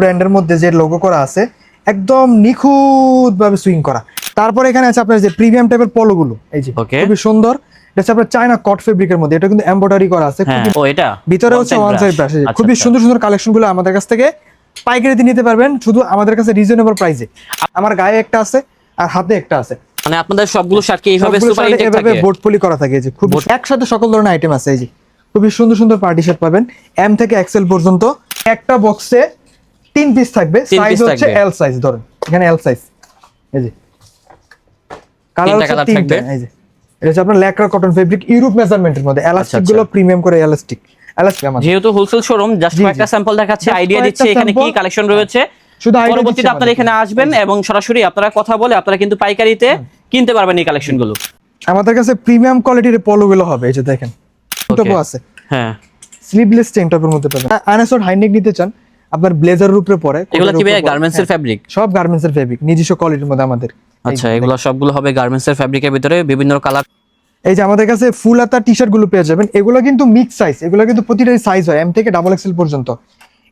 ব্র্যান্ডের মধ্যে যে লোগো করা আছে একদম নিখুঁত ভাবে সুইং করা। তারপরে এখানে আছে আপনার যে প্রিমিয়াম টাইপের পলো গুলো এই যে খুবই সুন্দর। এটা হচ্ছে আপনার চায়না কট ফেব্রিকের মধ্যে এটা কিন্তু এমব্রয়ডারি করা আছে হ্যাঁ ও এটা? ভিতরে হচ্ছে ওয়ান সাইড ব্রাশ খুবই সুন্দর সুন্দর কালেকশনগুলো আমাদের কাছ থেকে পাইকারিতে নিতে পারবেন শুধু আমাদের কাছে রিজনেবল প্রাইসে আমার গায়ে একটা আছে আর হাতে একটা আছে। মানে আপনাদের সবগুলো শার্ট এইভাবে সুপার ইনটেক এভাবে থাকে? বোর্ড পলি করা থাকে এই যে খুব একসাথে সকল ধরনের আইটেম আছে এই যে। খুবই সুন্দর সুন্দর পার্টি শার্ট পাবেন। এম থেকে এক্সেল পর্যন্ত একটা বক্সে তিন পিস থাকবে সাইজ হচ্ছে এল সাইজ ধরেন। এখানে এল সাইজ এই যে। কালার হচ্ছে তিনটা থাকবে। এই যে। এটা হচ্ছে আপনার ল্যাকরা কটন ফেব্রিক ইউরোপ মেজারমেন্টের মধ্যে। এলাস্টিক আচ্ছা। গুলো প্রিমিয়াম করে এলাস্টিক এলাস্টিক আমাদের। যেহেতু হোলসেল শোরুম জাস্ট। কয়েকটা স্যাম্পল দেখাচ্ছে আইডিয়া দিচ্ছে এখানে কি কালেকশন রয়েছে। শুধু idea পরবর্তীতে আপনারা এখানে আসবেন এবং সরাসরি আপনারা কথা বলে আপনারা কিন্তু পাইকারিতে কিনতে পারবেন এই কালেকশনগুলো। আমাদের কাছে প্রিমিয়াম কোয়ালিটির পলো গুলো হবে এই যে দেখেন। টপও আছে। হ্যাঁ। স্লিভলেস চেন টপের মধ্যে পাবেন। আনাসোর হাইনেক নিতে চান আপনার ব্লেজারের উপরে পরে এগুলো কি ভাই। গার্মেন্টস এর হ্যাঁ, ফ্যাব্রিক সব গার্মেন্টস এর ফেব্রিক নিজস্ব কোয়ালিটির মধ্যে আমাদের। আচ্ছা এগুলো সবগুলো হবে গার্মেন্টস এর ফ্যাব্রিকের ভিতরে বিভিন্ন কালার এই যে আমাদের কাছে ফুল হাতা টি শার্টগুলো পেয়ে যাবেন এগুলো কিন্তু মিক্স সাইজ এগুলো কিন্তু প্রতিটাই সাইজ হয় এম থেকে ডাবল এক্সেল পর্যন্ত।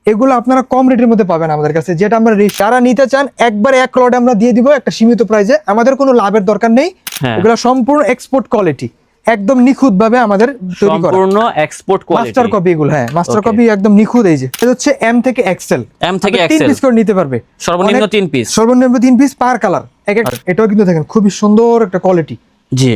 এগুলো আপনারা কম রেটের মধ্যে পাবেন আমাদের কাছে যেটা আমরা যারা নিতে চান একবার এক লট আমরা দিয়ে দিব একটা সীমিত প্রাইসে আমাদের কোনো লাভের দরকার নেই। হ্যাঁ। এগুলো সম্পূর্ণ এক্সপোর্ট কোয়ালিটি একদম নিখুঁত ভাবে আমাদের তৈরি করা। সম্পূর্ণ এক্সপোর্ট মাস্টার কপি এগুলো হ্যাঁ মাস্টার কপি একদম নিখুঁত এই যে। এটা হচ্ছে এম থেকে এক্সেল এম থেকে তিন এক্সেল পিস করে নিতে পারবে। সর্বনিম্ন তিন পিস সর্বনিম্ন তিন পিস পার কালার এক এটাও কিন্তু দেখেন খুবই সুন্দর একটা কোয়ালিটি জি।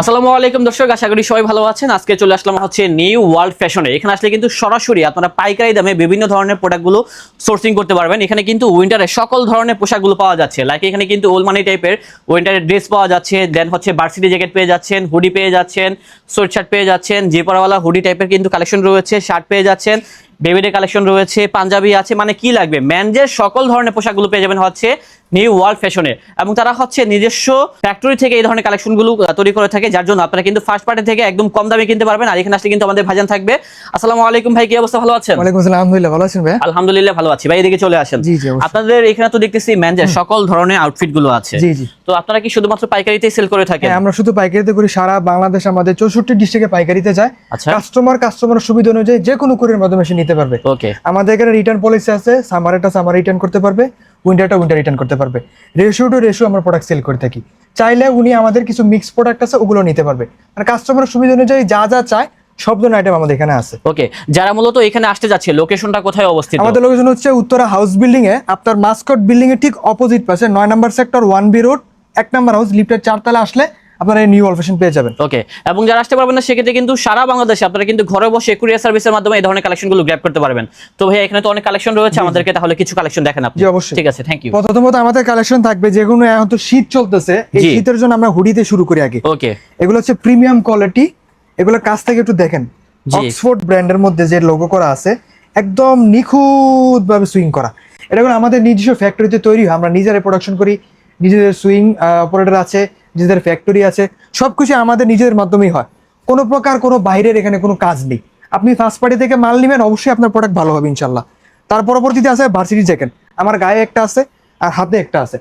আসসালামু আলাইকুম দর্শক, আশা করি সবাই ভালো আছেন। আজকে চলে আসলাম হচ্ছে নিউ ওয়ার্ল্ড ফ্যাশনে এখানে আসলে কিন্তু সরাসরি আপনারা পাইকারি দামে বিভিন্ন ধরনের প্রোডাক্টগুলো সোর্সিং করতে পারবেন। এখানে কিন্তু উইন্টারের সকল ধরনের পোশাকগুলো পাওয়া যাচ্ছে। লাইক এখানে কিন্তু ওলমানি টাইপের উইন্টারের ড্রেস পাওয়া যাচ্ছে। দেন হচ্ছে বার্সিটি জ্যাকেট পেয়ে যাচ্ছেন হুডি পেয়ে যাচ্ছেন সোয়েট শার্ট পেয়ে যাচ্ছেন জিপারওয়ালা হুডি টাইপের কিন্তু কালেকশন রয়েছে শার্ট পেয়ে যাচ্ছেন। বেবিডে কালেকশন রয়েছে পাঞ্জাবি আছে মানে কি লাগবে? ম্যানজের সকল ধরনের পোশাকগুলো পেয়ে যাবেন হচ্ছে নিউ ওয়ার্ল্ড ফ্যাশনে এবং তারা হচ্ছে নিজস্ব ফ্যাক্টরি থেকে এই ধরনের কালেকশনগুলো তৈরি করে থাকে যার জন্য আপনারা কিন্তু ফার্স্ট পার্টি থেকে একদম কম দামে কিনতে পারবেন আর এখানে আসলে কিন্তু আমাদের ভাইজান থাকবে। আসসালামু আলাইকুম ভাই কি অবস্থা? ভালো আছেন? ওয়ালাইকুম আসসালাম আলহামদুলিল্লাহ ভালো আছেন ভাই? আলহামদুলিল্লাহ ভালো আছি। ভাই এদিকে চলে আসেন। জি, জি, আপনাদের এখানে তো দেখতেছি ম্যানজের সকল ধরনের আউটফিটগুলো আছে। জি, জি। তো আপনারা কি শুধুমাত্র পাইকারিতেই সেল করে থাকেন? হ্যাঁ আমরা শুধু পাইকারিতে করি সারা বাংলাদেশ আমাদের চৌষট্টি ডিস্ট্রিক্টে পাইকারিতে যায়। আচ্ছা। কাস্টমার কাস্টমার সুবিধা অনুযায়ী যে কোনো কুরিয়ার মাধ্যমে সে নিতে পারবে। ওকে আমাদের এখানে রিটার্ন পলিসি আছে সামারেটা সামার রিটার্ন করতে পারবে উইন্টারটা উইন্টার রিটার্ন করতে পারবে। রেশিও টু রেশিও আমরা প্রোডাক্ট সেল করে থাকি। চাইলে উনি আমাদের কিছু মিক্স প্রোডাক্ট আছে ওগুলো নিতে পারবে। আর কাস্টমারের সুবিধা অনুযায়ী যা যা চায় সব ধরনের আইটেম আমাদের এখানে আছে। ওকে যারা মূলত এখানে আসতে যাচ্ছে লোকেশনটা কোথায় অবস্থিত? আমাদের লোকেশন হচ্ছে উত্তরা হাউস বিল্ডিং এ আপনার মাস্কট বিল্ডিং এর ঠিক অপোজিট পাশে নয় number sector one B road এক নাম্বার হাউস লিফটের চারতলা আসলে আপনারা এই নিউ অলফেশন পেয়ে যাবেন। ওকে এবং যারা আসতে পারবেন না সেক্ষেত্রে কিন্তু সারা বাংলাদেশে আপনারা কিন্তু ঘরে বসে কুরিয়ার সার্ভিসের মাধ্যমে এই ধরনের কালেকশনগুলো গ্র্যাব করতে পারবেন। তো ভাই এখানে তো অনেক কালেকশন রয়েছে আমাদেরকে তাহলে কিছু কালেকশন দেখেন আপনি। জি, অবশ্যই। ঠিক আছে থ্যাংক ইউ প্রথমত আমাদের কালেকশন থাকবে যেগুলো এখন তো শীত চলতেছে এই শীতের জন্য আমরা হুডিতে শুরু করি আগে। ওকে এগুলো হচ্ছে প্রিমিয়াম কোয়ালিটি এগুলোর কাছ থেকে একটু দেখেন। অক্সফোর্ড ব্র্যান্ডের মধ্যে যে লোগো করা আছে একদম নিখুঁত ভাবে সুইং করা। এটা আমাদের নিজস্ব ফ্যাক্টরিতে তৈরি হয় আমরা নিজেরাই প্রোডাকশন করি নিজেদের সুইং অপারেটর আছে নিজেদের ফ্যাক্টরি আছে সবকিছু আমাদের নিজেদের মাধ্যমেই হয়। কোনো প্রকার কোনো বাইরের এখানে কোনো কাজ নেই। আপনি ফার্স্ট পার্টি থেকে মাল নেবেন অবশ্যই আপনার প্রোডাক্ট ভালো হবে ইনশাল্লাহ তার পরবর্তীতে আছে ভার্সিটি জ্যাকেট আমার গায়ে একটা আছে আর হাতে একটা আছে।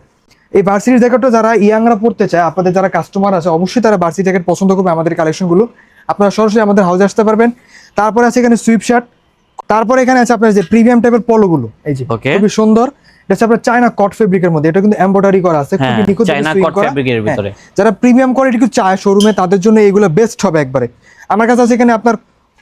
এই ভার্সিটি জ্যাকেটটা যারা ইয়াংরা পড়তে চায় আপনাদের যারা কাস্টমার আছে অবশ্যই তারা ভার্সিটি জ্যাকেট পছন্দ করবে আমাদের কালেকশনগুলো আপনারা সরাসরি আমাদের হাউসে আসতে পারবেন। তারপরে আছে এখানে সুইপ শার্ট তারপরে এখানে আছে আপনার যে প্রিমিয়াম টাইপের পলোগুলো এই যে খুবই সুন্দর। এটা আপনার চায়না কট ফেব্রিকের মধ্যে। এটা কিন্তু এমব্রয়ডারি করা আছে হ্যাঁ, খুবই নিখুঁত চায়না fabric এর হ্যাঁ, ভিতরে। যারা প্রিমিয়াম কোয়ালিটি কিছু চায় শোরুমে তাদের জন্য এগুলো বেস্ট হবে একবারে। আমার কাছে আছে এখানে আপনার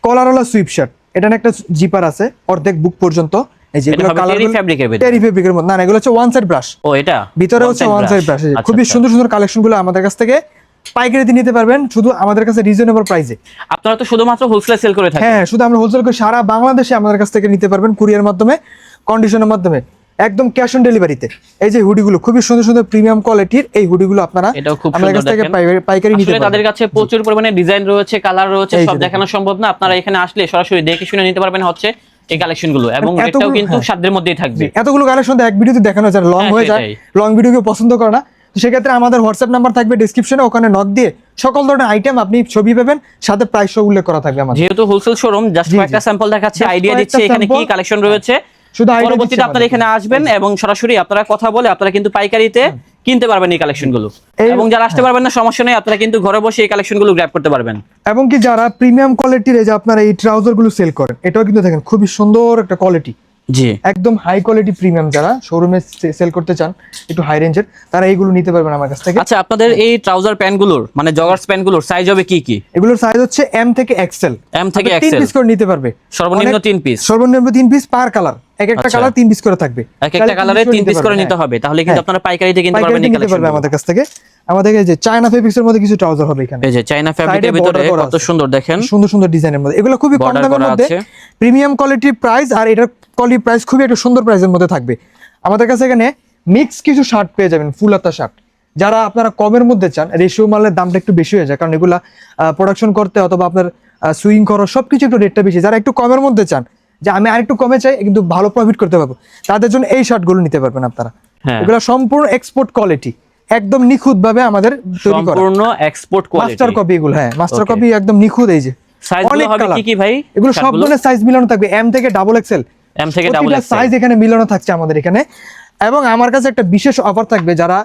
কলারওয়ালা সুইপ শার্ট এটা একটা জিপার আছে অর্ধেক বুক পর্যন্ত। এই যে এগুলো কালার terry ভিতরে। টেরি ফেব্রিকের মধ্যে। না এগুলো হচ্ছে ওয়ান সাইড ব্রাশ ও এটা? ভিতরে হচ্ছে ওয়ান সাইড ব্রাশ খুবই আচ্ছা। সুন্দর সুন্দর কালেকশনগুলো আমাদের কাছ থেকে পাইকারিতে নিতে পারবেন। শুধু আমাদের কাছে রিজনেবল প্রাইসে আপনারা তো শুধুমাত্র হোলসেল সেল করে থাকেন। হ্যাঁ শুধু আমরা হোলসেল করে সারা বাংলাদেশে আমাদের কাছ থেকে নিতে পারবেন কুরিয়ার মাধ্যমে কন্ডিশনের মাধ্যমে। একদম ক্যাশ অন ডেলিভারিতে এই যে হুডিগুলো খুবই সুন্দর সুন্দর প্রিমিয়াম কোয়ালিটির এই হুডিগুলো আপনারা আমাদের কাছ থেকে পাইকারি- নিতে আসলে তাদের কাছে প্রচুর পরিমাণে ডিজাইন রয়েছে কালার রয়েছে সব দেখানো। সম্ভব না। আপনারা এখানে আসলে সরাসরি দেখে শুনে নিতে পারবেন হচ্ছে এই এবং এটাও কিন্তু হ্যাঁ। সাধ্যের মধ্যেই থাকবে। এতগুলো কালেকশন এক ভিডিওতে দেখানো যায় লং হ্যাঁ, হয়ে যায়। লং ভিডিও কেউ পছন্দ করে না। সেক্ষেত্রে আমাদের হোয়াটসঅ্যাপ নাম্বার থাকবে ডিসক্রিপশনে ওখানে নক দিয়ে সকল ধরনের আইটেম আপনি ছবি পাবেন সাথে প্রাইস উল্লেখ করা থাকবে আমাদের। যেহেতু হোলসেল শোরুম জাস্ট জি। স্যাম্পল দেখাচ্ছে আইডিয়া দিচ্ছে এখানে কি কালেকশন রয়েছে। শুধু idea পরবর্তীতে দিচ্ছি আপনারা এখানে আসবেন এবং সরাসরি আপনারা কথা বলে আপনারা কিন্তু পাইকারিতে কিনতে পারবেন এই এবং যারা আসতে পারবেন না সমস্যা নেই আপনারা কিন্তু ঘরে বসে এই কালেকশনগুলো গ্র্যাব করতে পারবেন। এবং কি যারা প্রিমিয়াম কোয়ালিটির এই যে আপনারা এই ট্রাউজার সেল করেন এটাও কিন্তু দেখেন খুবই সুন্দর একটা কোয়ালিটি জি। একদম হাই কোয়ালিটি প্রিমিয়াম যারা শোরুমে সেল করতে চান একটু হাই রেঞ্জের তারা এইগুলো নিতে পারবেন আমার কাছ থেকে। আচ্ছা আপনাদের এই ট্রাউজার প্যান্টগুলোর মানে জগার্স প্যান্টগুলোর সাইজ হবে কি কি? এগুলোর সাইজ হচ্ছে এম থেকে এক্সেল এম থেকে এক্সেল পিস করে নিতে পারবে। সর্বনিম্ন তিন পিস সর্বনিম্ন তিন পিস পার কালার এক একটা আচ্ছা। কালার তিন পিস করে থাকবে। এক একটা কালারে তিন পিস করে নিতে। হবে। তাহলে কিন্তু হ্যাঁ। আপনারা পাইকারিতে কিনতে পারবেন এই কালেকশন আমাদের কাছ থেকে। আমাদের যে চায়না ফেব্রিক্স এর মধ্যে কিছু ট্রাউজার হবে এখানে। এই যে ফ্যাব্রিকের border ভিতরে কত সুন্দর দেখেন। সুন্দর সুন্দর ডিজাইনের মধ্যে। এগুলো খুবই কম দামের মধ্যে। প্রিমিয়াম কোয়ালিটির প্রাইস আর এটার কোয়ালিটি প্রাইস খুবই একটা সুন্দর প্রাইসের মধ্যে থাকবে। আমাদের কাছে এখানে মিক্স কিছু শার্ট পেয়ে যাবেন ফুল হাতা শার্ট যারা আপনারা কমের মধ্যে চান রেশিও মালের দামটা একটু বেশি হয়ে যায় কারণ এগুলা প্রোডাকশন করতে অথবা আপনার সুইং খরচ সবকিছু একটু রেটটা বেশি। যারা একটু কমের মধ্যে চান যে আমি আরেকটু কমে চাই কিন্তু ভালো প্রফিট করতে পারব। তাদের জন্য এই শার্টগুলো নিতে পারবেন আপনারা। হ্যাঁ। এগুলো সম্পূর্ণ এক্সপোর্ট কোয়ালিটি একদম নিখুঁত ভাবে আমাদের তৈরি করা। সম্পূর্ণ এক্সপোর্ট কোয়ালিটি মাস্টার কপি এগুলো হ্যাঁ মাস্টার কপি একদম নিখুঁত এই যে। সাইজগুলো হবে কি কি ভাই? এগুলো সব শার্টগুলো? ধরনের সাইজ মিলানো থাকবে। এম থেকে ডাবল এক্সেল এম থেকে ডাবল এক্সেল সাইজ এখানে মিলানো থাকছে আমাদের এখানে। এবং আমার কাছে একটা বিশেষ অফার থাকবে। যারা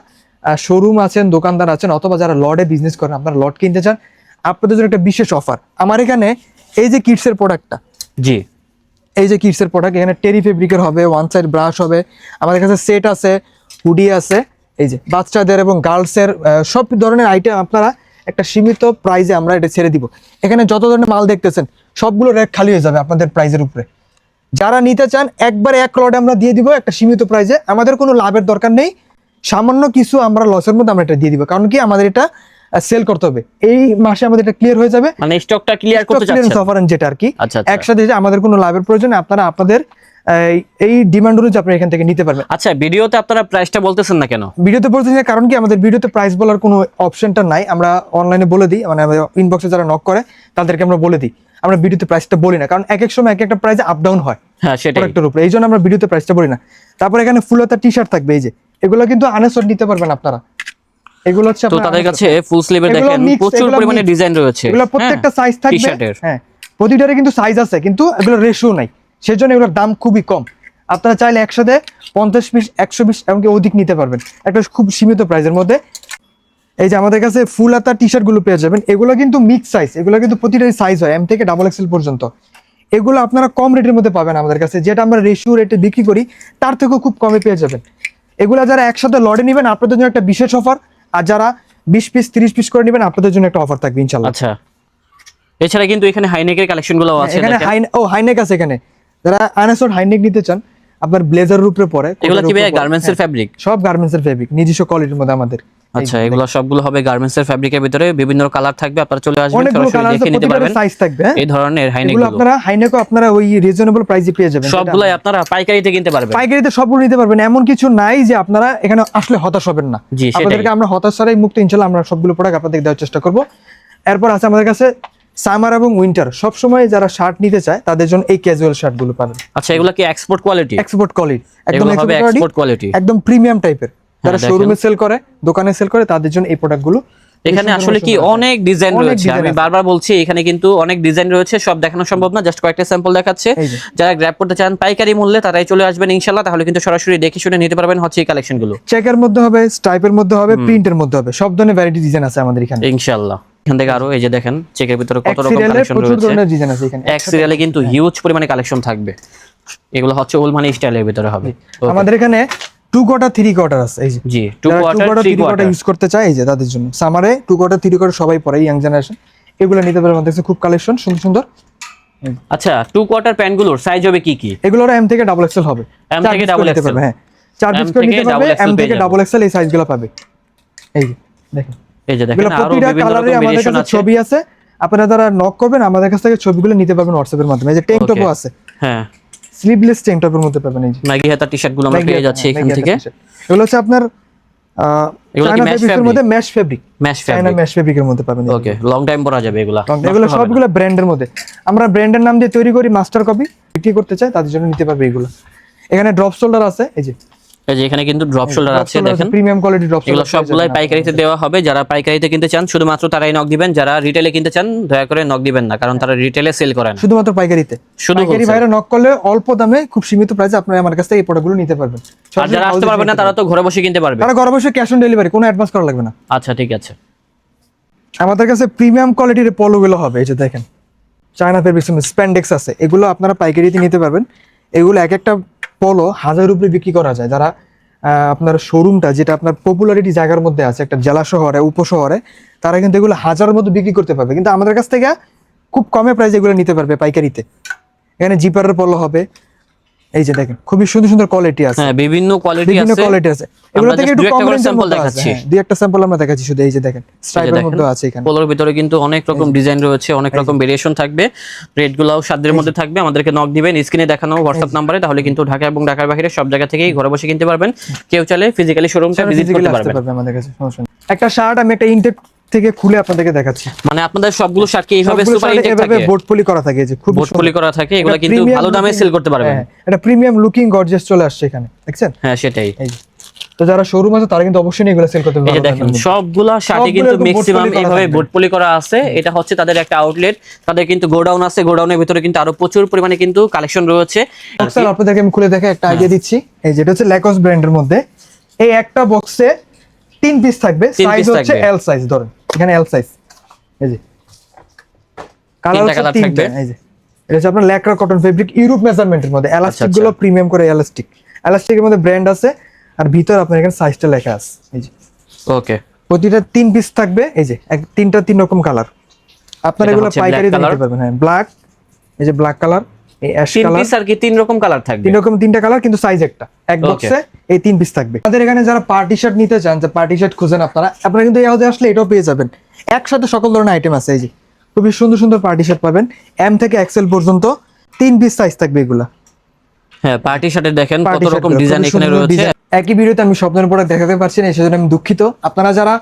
শোরুম আছেন দোকানদার আছেন অথবা যারা লর্ডে বিজনেস করেন আপনারা লট কিনতে চান আপনাদের জন্য একটা বিশেষ অফার আমার এখানে এই যে কিটসের প্রোডাক্টটা জি। এই যে কিটসের প্রোডাক্ট এখানে টেরি ফেব্রিকের হবে ওয়ান সাইড ব্রাশ হবে। আমাদের কাছে সেট আছে হুডি আছে, এই যে বাচ্চাদের এবং গার্লসের সব ধরনের আইটেম আপনারা একটা সীমিত প্রাইজে আমরা এটা ছেড়ে দিব। এখানে যত ধরনের মাল দেখতেছেন, সবগুলো র্যাক খালি হয়ে যাবে আপনাদের প্রাইজের উপরে। যারা নিতে চান, একবার এক লটে আমরা দিয়ে দিব একটা সীমিত প্রাইজে আমাদের কোনো লাভের দরকার নেই। সামান্য কিছু আমরা লসের মধ্যে আমরা এটা দিয়ে দিব। কারণ কি, আমাদের এটা সেল করতে হবে। এই মাসে আমাদের এটা ক্লিয়ার হয়ে যাবে। মানে স্টকটা ক্লিয়ার করতে ক্লিয়ারেন্স চাচ্ছেন? অফার যেটা আর কি আচ্ছা, আচ্ছা। একসাথে যে আমাদের কোনো লাভের প্রয়োজন আপনারা আপনাদের এই- ডিমান্ড অনুযায়ী আপনারা এখান থেকে নিতে পারবেন। আচ্ছা ভিডিওতে আপনারা প্রাইসটা বলতেছেন না কেন? ভিডিওতে বলতে চাই কারণ কি আমাদের ভিডিওতে প্রাইস বলার কোনো অপশনটা নাই। আমরা অনলাইনে বলে দিই মানে আমাদের ইনবক্সে যারা নক করে তাদেরকে আমরা বলে দিই। আমরা ভিডিওতে প্রাইসটা বলি না কারণ এক এক সময় এক একটা প্রাইস আপ ডাউন হয় হ্যাঁ সেটাই। প্রোডাক্টের উপরে। এই জন্য আমরা ভিডিওতে প্রাইসটা বলি না। তারপর এখানে ফুলতা টি শার্ট থাকবে এই যে। এগুলো কিন্তু আনেসর নিতে পারবেন আপনারা। এগুলো হচ্ছে তো তাদের কাছে ফুল স্লিভে দেখেন প্রচুর পরিমাণে ডিজাইন রয়েছে। এগুলো প্রত্যেকটা সাইজ থাকবে। টি-শার্টের হ্যাঁ প্রতিটারে কিন্তু সাইজ আছে কিন্তু এগুলো রেশিও নাই। সেজন্য এগুলোর দাম খুবই কম। আপনারা চাইলে একসাথে পঞ্চাশ পিস একশো পিস এমনকি অধিক নিতে পারবেন। একটা খুব সীমিত প্রাইসের মধ্যে। এই যে আমাদের কাছে ফুল হাতা টি শার্টগুলো পেয়ে যাবেন। এগুলো কিন্তু মিক্স সাইজ এগুলো কিন্তু প্রতিটারই সাইজ হয় এম থেকে ডাবল এক্সেল পর্যন্ত। এগুলো আপনারা কম রেটের মধ্যে পাবেন আমাদের কাছে। যেটা আমরা রেশিও রেটে বিক্রি করি তার থেকেও খুব কমে পেয়ে যাবেন। এগুলো যারা একসাথে লড়ে নেবেন আপনাদের জন্য একটা বিশেষ অফার আর যারা বিশ পিস তিরিশ পিস করে নেবেন আপনাদের জন্য একটা অফার থাকবে ইনশাল্লাহ আচ্ছা। এছাড়া কিন্তু এখানে হাইনেকের কালেকশনগুলো আছে এখানে হাই ও হাইনেক আছে এখানে। যারা আনাসোর হাইনেক নিতে চান আপনার ব্লেজারের উপরে পরে এগুলো কি ভাই গার্মেন্টস এর ফ্যাব্রিক সব গার্মেন্টস এর ফেব্রিক নিজস্ব কোয়ালিটির মধ্যে আমাদের। আচ্ছা এগুলো সবগুলো হবে গার্মেন্টস এর ফ্যাব্রিকের ভিতরে বিভিন্ন কালার থাকবে আপনারা চলে আসবেন সরাসরি কালার দেখে নিতে পারবেন। সাইজ থাকবে হ্যাঁ? এই ধরনের হাইনেক এগুলো গুলো। আপনারা হাইনেকও আপনারা ওই রিজনেবল প্রাইসে পেয়ে যাবেন সবগুলাই আপনারা পাইকারিতে কিনতে পারবেন। পাইকারিতে সবগুলো নিতে পারবেন এমন কিছু নাই যে আপনারা এখানে আসলে হতাশ হবেন না। আপনাদেরকে আমরা হতাশ ছাড়াই মুক্ত ইনশাল্লাহ আমরা সবগুলো প্রোডাক্ট আপনাদের দেওয়ার চেষ্টা করব। এরপর আছে আমাদের কাছে সামার এবং উইন্টার সবসময় যারা শার্ট নিতে চায় তাদের জন্য এই ক্যাজুয়াল শার্টগুলো পাবেন। আচ্ছা এগুলো কি এক্সপোর্ট কোয়ালিটি এক্সপোর্ট কোয়ালিটি একদম এক্সপোর্ট কোয়ালিটি একদম প্রিমিয়াম টাইপের যারা শোরুমে সেল করে দোকানে সেল করে তাদের জন্য এই প্রোডাক্টগুলো এখানে আসলে কি অনেক ডিজাইন রয়েছে। আমি বারবার বলছি এখানে কিন্তু অনেক ডিজাইন রয়েছে সব দেখানো সম্ভব না জাস্ট কয়েকটা স্যাম্পল দেখাচ্ছে। যারা গ্র্যাব করতে চান পাইকারি মূল্যে তারাই চলে আসবেন ইনশাল্লাহ। তাহলে কিন্তু সরাসরি দেখে শুনে নিতে পারবেন হচ্ছে এই কালেকশনগুলো। চেকের মধ্যে হবে স্টাইপের মধ্যে হবে প্রিন্টের মধ্যে হবে। সব ধরনের ভ্যারাইটি ডিজাইন আছে আমাদের এখানে। ইনশাল্লাহ। এখান থেকে আরও এই যে দেখেন চেকের ভিতরে কত রকম কালেকশন রয়েছে। এক সিরিয়ালে কিন্তু হিউজ পরিমাণে কালেকশন থাকবে। এগুলো হচ্ছে ওলমানি স্টাইলের ভিতরে হবে। আমাদের এখানে টু কোয়ার্টার থ্রি কোয়ার্টার আছে এই জি two quarter three quarter use করতে চায় এই যে তাদের জন্য। সামারে টু কোয়ার্টার থ্রি কোয়ার্টার সবাই পরে ইয়াং জেনারেশন এগুলো নিতে পারবে আমাদের খুব কালেকশন সুন্দর সুন্দর। আচ্ছা টু কোয়ার্টার প্যান্টগুলোর সাইজ হবে কি কি? এগুলোর এম থেকে ডাবল এক্সেল হবে। চার থেকে XL পারবে, হ্যাঁ। চার পিস করে নিতে পারবে এম থেকে ডাবল এক্সেল এই সাইজগুলো পাবে। এই দেখেন। এই যে দেখেন আরও বিভিন্ন রকম ছবি আছে। আপনারা যারা নক করবেন আমাদের কাছ থেকে ছবিগুলো নিতে পারবেন হোয়াটসঅ্যাপের মাধ্যমে। এই যে টপও আছে। হ্যাঁ। স্লিভলেস টপের মধ্যে পাবেন এই যে। ম্যাগি হাতা টি শার্টগুলো আমরা পেয়ে যাচ্ছি হ্যাঁ, এখান থেকে। এগুলো হচ্ছে আপনার এগুলো কি ফেব্রিকের মধ্যে mesh fabric mesh China fabric mesh ফেব্রিকের মধ্যে পাবেন ওকে লং টাইম পরা যাবে এগুলা। এগুলো সবগুলো ব্র্যান্ডের মধ্যে। আমরা ব্র্যান্ডের নাম দিয়ে তৈরি করি মাস্টার কপি বিক্রি করতে চাই তাদের জন্য নিতে পারবে এগুলো। এখানে ড্রপ শোল্ডার আছে এই যে। এই যে এখানে কিন্তু ড্রপ শোল্ডার আছে দেখেন। প্রিমিয়াম কোয়ালিটি ড্রপ এগুলো সবগুলাই পাইকারিতে দেওয়া হবে। যারা পাইকারিতে কিনতে চান শুধুমাত্র তারাই নক দিবেন। যারা রিটেলে কিনতে চান দয়া করে নক দিবেন না কারণ তারা রিটেলে সেল শুধুমাত্র পাইকারিতে। শুধু পাইকারি। ভাইরা নক করলে অল্প দামে খুব সীমিত প্রাইসে আপনারা আমার কাছ থেকে এই প্রোডাক্টগুলো নিতে পারবেন। আর যারা আসতে না তারা তো ঘরে বসে কিনতে পারবে। তারা ঘরে বসে ক্যাশ অন ডেলিভারি কোনো অ্যাডভান্স করা লাগবে না। আচ্ছা ঠিক আছে। আমাদের কাছে প্রিমিয়াম কোয়ালিটির পলোগুলো হবে এই যে দেখেন। চায়না ফেব্রিক্স স্প্যান্ডেক্স আছে এগুলো আপনারা পাইকারিতে নিতে পারবেন। এগুলো এক একটা পলো হাজার উপরে বিক্রি করা যায়। যারা আপনার শোরুমটা যেটা আপনার পপুলারিটি জায়গার মধ্যে আছে, একটা জেলা শহরে, উপশহরে, তারা কিন্তু এগুলো হাজারের মধ্যে বিক্রি করতে পারবে। কিন্তু আমাদের কাছ থেকে খুব কমে প্রাইস এগুলো নিতে পারবে পাইকারিতে। এখানে জিপারের পলো হবে এই যে দেখেন খুবই সুন্দর সুন্দর কোয়ালিটি আছে। হ্যাঁ বিভিন্ন কোয়ালিটি আছে। বিভিন্ন কোয়ালিটি আছে। এগুলো থেকে একটু কম রেঞ্জের মধ্যে দেখাচ্ছি। দুই একটা স্যাম্পল আমরা দেখাচ্ছি শুধু এই যে দেখেন স্ট্রাইপের মধ্যে আছে এখানে। পোলোর ভিতরে কিন্তু অনেক রকম ডিজাইন রয়েছে অনেক রকম ভেরিয়েশন থাকবে। রেট গুলাও সাধ্যের মধ্যে থাকবে। আমাদেরকে নক দিবেন স্ক্রিনে দেখানো হোয়াটসঅ্যাপ নাম্বারে তাহলে কিন্তু ঢাকা এবং ঢাকার বাইরে সব জায়গা থেকেই ঘরে বসে কিনতে পারবেন। কেউ চাইলে ফিজিক্যালি শোরুমটা ভিজিট করতে পারবেন। আমাদের কাছে সমস্যা একটা শার্ট আমি একটা ইনটেক থেকে খুলে আপনাদেরকে দেখাচ্ছি। মানে আপনাদের সবগুলো শার্ট কি এইভাবে সুপার ইনটেক থাকে? বোর্ড পলি করা থাকে এই যে খুব বোর্ড পলি করা থাকে এগুলো কিন্তু ভালো দামে সেল করতে পারবেন। হ্যাঁ, এটা প্রিমিয়াম লুকিং গর্জিয়াস চলে আসছে এখানে দেখছেন? হ্যাঁ সেটাই। তো যারা শোরুম আছে তারা কিন্তু অবশ্যই এগুলো সেল করতে পারবে দেখেন সবগুলা শার্টে কিন্তু ম্যাক্সিমাম এইভাবে। বোর্ড পলি করা আছে। এটা হচ্ছে তাদের একটা আউটলেট তাদের কিন্তু গোডাউন আছে গোডাউনের ভিতরে কিন্তু আরও প্রচুর পরিমাণে কিন্তু কালেকশন রয়েছে। বক্সের আপনাদেরকে আমি খুলে দেখে একটা আইডিয়া দিচ্ছি। এই যেটা হচ্ছে ল্যাকস ব্র্যান্ডের মধ্যে। এই একটা বক্সে তিন পিস থাকবে। সাইজ হচ্ছে। এল সাইজ ধরেন। এখানে এল সাইজ এই যে। কালার হচ্ছে তিনটা। এই যে। এটা হচ্ছে আপনার ল্যাকরা কটন ফেব্রিক ইউরোপ মেজারমেন্টের মধ্যে। এলাস্টিক আচ্ছা। গুলো প্রিমিয়াম করে এলাস্টিক এলাস্টিকের মধ্যে ব্র্যান্ড আছে আর ভিতর আপনার এখানে সাইজটা লেখা আছে। এই যে। ওকে প্রতিটা তিন পিস থাকবে এই যে এক তিনটা তিন রকম কালার আপনারা এগুলো পাইকারি। নিতে পারবেন হ্যাঁ ব্ল্যাক এই যে ব্ল্যাক কালার এই অ্যাশ তিন কালার পিস আর কি তিন রকম কালার থাকবে। তিন রকম তিনটা কালার কিন্তু সাইজ একটা। এক বক্সে এই তিন পিস থাকবে। আমাদের এখানে যারা পার্টি শার্ট নিতে চান যে পার্টি শার্ট খুঁজেন আপনারা আপনারা কিন্তু এই হাউসে আসলে এটাও পেয়ে যাবেন। একসাথে সকল ধরনের আইটেম আছে এই যে খুবই সুন্দর সুন্দর পার্টি শার্ট পাবেন। এম থেকে এক্সেল পর্যন্ত তিন পিস সাইজ থাকবে এগুলা। হ্যাঁ পার্টি শার্টে দেখেন কত রকম ডিজাইন এখানে রয়েছে। একই ভিডিওতে আমি সব ধরনের প্রোডাক্ট দেখাতে পারছি না সেজন্য আমি দুঃখিত। আপনারা যারা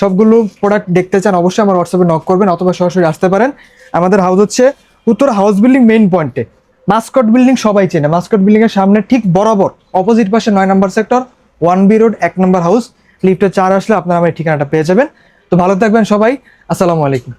সবগুলো প্রোডাক্ট দেখতে চান অবশ্যই আমার হোয়াটসঅ্যাপে নক করবেন অথবা সরাসরি আসতে পারেন। আমাদের হাউস হচ্ছে উত্তর হাউস বিল্ডিং মেইন পয়েন্টে মাস্কট বিল্ডিং সবাই চেনে। মাস্কট বিল্ডিং এর সামনে ঠিক বরাবর অপোজিট পাশে নয় number sector one B road এক নম্বর হাউস লিফটে চার আসলে আপনারা আমার ঠিকানাটা পেয়ে যাবেন। তো ভালো থাকবেন সবাই। আসসালামু আলাইকুম।